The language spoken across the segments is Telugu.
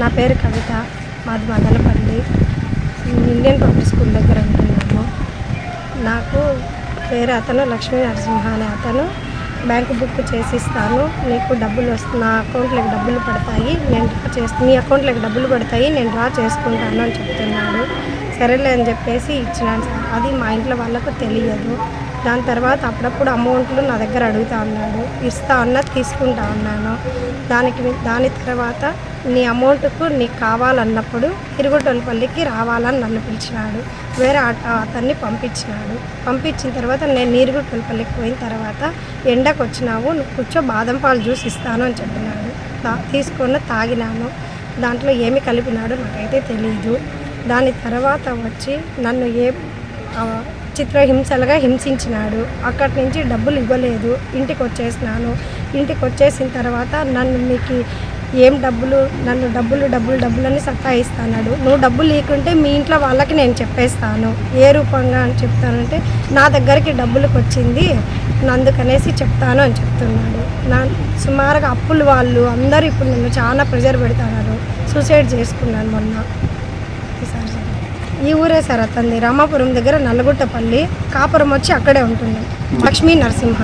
నా పేరు కవిత. మాది మదనపల్లి. ఇండియన్ పబ్లిక్ స్కూల్ దగ్గర ఉంటున్నాము. నాకు పేరు అతను లక్ష్మీ నరసింహ అనే అతను బ్యాంకు బుక్ చేసిస్తాను. నీకు డబ్బులు వస్తు నా అకౌంట్లోకి డబ్బులు పడతాయి. నేను డ్రా చేసి నీ అకౌంట్లోకి డబ్బులు పడతాయి. నేను డ్రా చేసుకుంటాను అని చెప్తున్నాడు. సరేలే అని చెప్పేసి ఇచ్చినాను సార్. అది మా ఇంట్లో వాళ్ళకు తెలియదు. దాని తర్వాత అప్పుడప్పుడు అమౌంట్లు నా దగ్గర అడుగుతా ఉన్నాడు ఇస్తా అన్నా తీసుకుంటా ఉన్నాను దానికి దాని తర్వాత నీ అమౌంట్కు నీకు కావాలన్నప్పుడు తిరుగుటోలపల్లికి రావాలని నన్ను పిలిచినాడు. వేరే ఆట అతన్ని పంపించినాడు. పంపించిన తర్వాత నేను నీరుగుటోలపల్లికి పోయిన తర్వాత ఎండకు వచ్చినావు నువ్వు కూర్చో బాదం పాలు జ్యూస్ ఇస్తాను అని చెప్పినాడు. తా- తీసుకొని తాగినాను. దాంట్లో ఏమి కలిపినాడో నాకైతే తెలియదు దాని తర్వాత వచ్చి నన్ను ఏ చిత్రహింసలుగా హింసించినాడు. అక్కడి నుంచి డబ్బులు ఇవ్వలేదు. ఇంటికి వచ్చేసినాను ఇంటికి వచ్చేసిన తర్వాత నన్ను మీకు ఏం డబ్బులు నన్ను డబ్బులు డబ్బులు డబ్బులు అని సత్తాయిస్తాడు నువ్వు డబ్బులు లేకుంటే మీ ఇంట్లో వాళ్ళకి నేను చెప్పేస్తాను. ఏ రూపంగా అని చెప్తానంటే నా దగ్గరికి డబ్బులకు వచ్చింది అందుకనేసి చెప్తాను అని చెప్తున్నాడు. నా సుమారుగా అప్పులు వాళ్ళు అందరూ ఇప్పుడు నన్ను చాలా ప్రెజర్ పెడతారు సూసైడ్ చేసుకున్నాను మొన్న. ఈసారి ఈ ఊరే సార్ అతంది రామాపురం దగ్గర నల్లగుట్టపల్లి కాపురం వచ్చి అక్కడే ఉంటుంది లక్ష్మీ నరసింహ.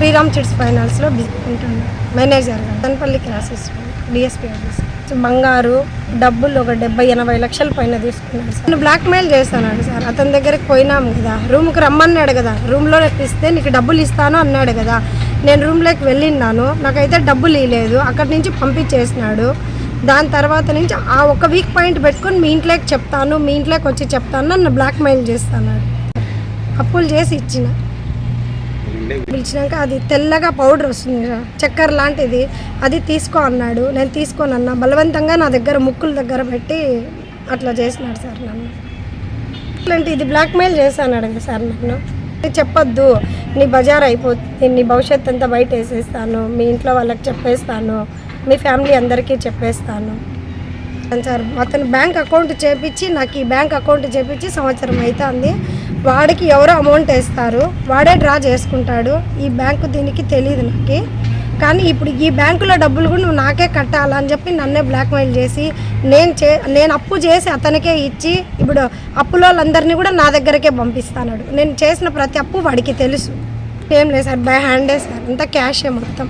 శ్రీరామ్ చిట్స్ ఫైనాన్స్లో ఉంటుంది. Manager Tanapalli classes DSP office బంగారు డబ్బులు ఒక డెబ్బై ఎనభై లక్షల పైన తీసుకున్నాడు సార్. నేను బ్లాక్మెయిల్ చేస్తాను సార్. అతని దగ్గరికి పోయినాం కదా. రూమ్కి రమ్మన్నాడు కదా. రూమ్లో ఇస్తే నీకు డబ్బులు ఇస్తాను అన్నాడు కదా. నేను రూమ్లోకి వెళ్ళిన్నాను. నాకైతే డబ్బులు ఇవ్వలేదు అక్కడి నుంచి పంపించేసినాడు. దాని తర్వాత నుంచి ఆ ఒక వీక్ పాయింట్ పెట్టుకొని మీ ఇంట్లోకి చెప్తాను మీ ఇంట్లోకి వచ్చి చెప్తాను నన్ను బ్లాక్మెయిల్ చేస్తాను అప్పులు చేసి ఇచ్చిన. పిలిచినాక అది తెల్లగా పౌడర్ వస్తుంది చక్కెర లాంటిది. అది తీసుకో అన్నాడు. నేను తీసుకోను అన్నా. బలవంతంగా నా దగ్గర ముక్కుల దగ్గర పెట్టి అట్లా చేసినాడు సార్ నన్ను. ఇట్లాంటి ఇది బ్లాక్మెయిల్ చేశాను సార్ నన్ను. చెప్పొద్దు. నీ బజార్ అయిపోతుంది. నీ భవిష్యత్ అంతా బయట వేసేస్తాను. మీ ఇంట్లో వాళ్ళకి చెప్పేస్తాను. మీ ఫ్యామిలీ అందరికీ చెప్పేస్తాను. సార్ అతను బ్యాంక్ అకౌంట్ చేపించి నాకు ఈ బ్యాంక్ అకౌంట్ చేపించి సంవత్సరం అవుతుంది వాడికి ఎవరో అమౌంట్ వేస్తారు వాడే డ్రా చేసుకుంటాడు. ఈ బ్యాంకు దీనికి తెలియదు నాకు. కానీ ఇప్పుడు ఈ బ్యాంకులో డబ్బులు కూడా నువ్వు నాకే కట్టాలని చెప్పి నన్నే బ్లాక్మెయిల్ చేసి నేను చే నేను అప్పు చేసి అతనికే ఇచ్చి ఇప్పుడు అప్పులో వాళ్ళందరినీ కూడా నా దగ్గరకే పంపిస్తాడు నేను చేసిన ప్రతి అప్పు వాడికి తెలుసు. ఏం లేదు సార్ బై హ్యాండే సార్. అంతా క్యాషే మొత్తం.